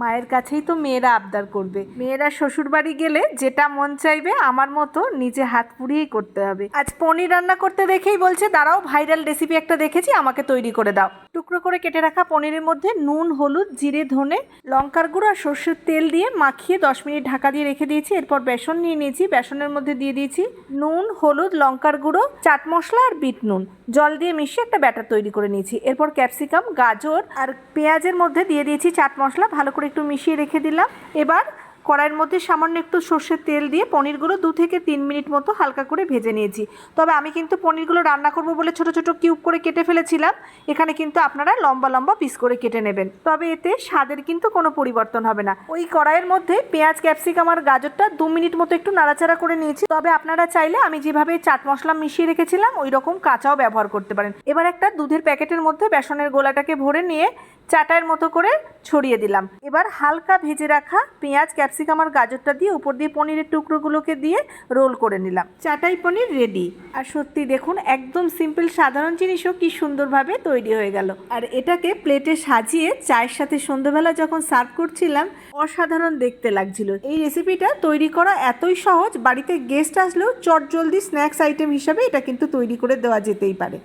মায়ের কাছেই তো মেয়েরা আবদার করবে। মেয়েরা শ্বশুর বাড়ি গেলে যেটা মন চাইবে আমার মতো নিজে হাত পুড়িয়েই করতে হবে। আজ পনির রান্না করতে দেখেই বলছে, দাঁড়াও, ভাইরাল রেসিপি একটা দেখেছি, আমাকে তৈরি করে দাও। টুকরো করে কেটে রাখা পনিরের মধ্যে নুন, হলুদ, জিরে, ধনে, লঙ্কার গুঁড়ো আর সর্ষের তেল দিয়ে মাখিয়ে দশ মিনিট ঢাকা দিয়ে রেখে দিয়েছি। এরপর বেসন নিয়ে নিয়েছি, বেসনের মধ্যে দিয়ে দিয়েছি নুন, হলুদ, লঙ্কার গুঁড়ো, চাট মশলা আর বিট নুন। জল দিয়ে মিশিয়ে একটা ব্যাটার তৈরি করে নিয়েছি। এরপর ক্যাপসিকাম, গাজর আর পেঁয়াজের মধ্যে দিয়ে দিয়েছি চাট মশলা, ভালো করে একটু মিশিয়ে রেখে দিলাম। এবার কড়াইয়ের মধ্যে সামান্য একটু সর্ষের তেল দিয়ে পনিরগুলো দু থেকে তিন মিনিট মতো হালকা করে ভেজে নিয়েছি। তবে আমি কিন্তু পনিরগুলো রান্না করব বলে ছোট ছোট কিউব করে কেটে ফেলেছিলাম। এখানে কিন্তু আপনারা লম্বা লম্বা পিস করে কেটে নেবেন। তবে এতে স্বাদের কিন্তু কোনো পরিবর্তন হবে না। ওই কড়াইয়ের মধ্যে পেঁয়াজ, ক্যাপসিকাম আর গাজরটা দু মিনিট মতো একটু নাড়াচাড়া করে নিয়েছি। তবে আপনারা চাইলে আমি যেভাবে চাট মশলা মিশিয়ে রেখেছিলাম, ওই রকম কাঁচাও ব্যবহার করতে পারেন। এবার একটা দুধের প্যাকেটের মধ্যে বেসনের গোলাটাকে ভরে নিয়ে চাটার মতো করে ছড়িয়ে দিলাম। এবার হালকা ভেজে রাখা পেঁয়াজ, ক্যাপসিকাম আর গাজরটা দিয়ে উপর দিয়ে পনিরের টুকরোগুলোকে দিয়ে রোল করে নিলাম। চাটাই পনির রেডি। আর সত্যি দেখুন, একদম সিম্পল সাধারণ জিনিসও কি সুন্দরভাবে তৈরি হয়ে গেল। আর এটাকে প্লেটে সাজিয়ে চায়ের সাথে সন্ধ্যাবেলা যখন সার্ভ করছিলাম, অসাধারণ দেখতে লাগছিল। এই রেসিপিটা তৈরি করা এতই সহজ, বাড়িতে গেস্ট আসলেও চটজলদি স্ন্যাক্স আইটেম হিসাবে এটা কিন্তু তৈরি করে দেওয়া যেতেই পারে।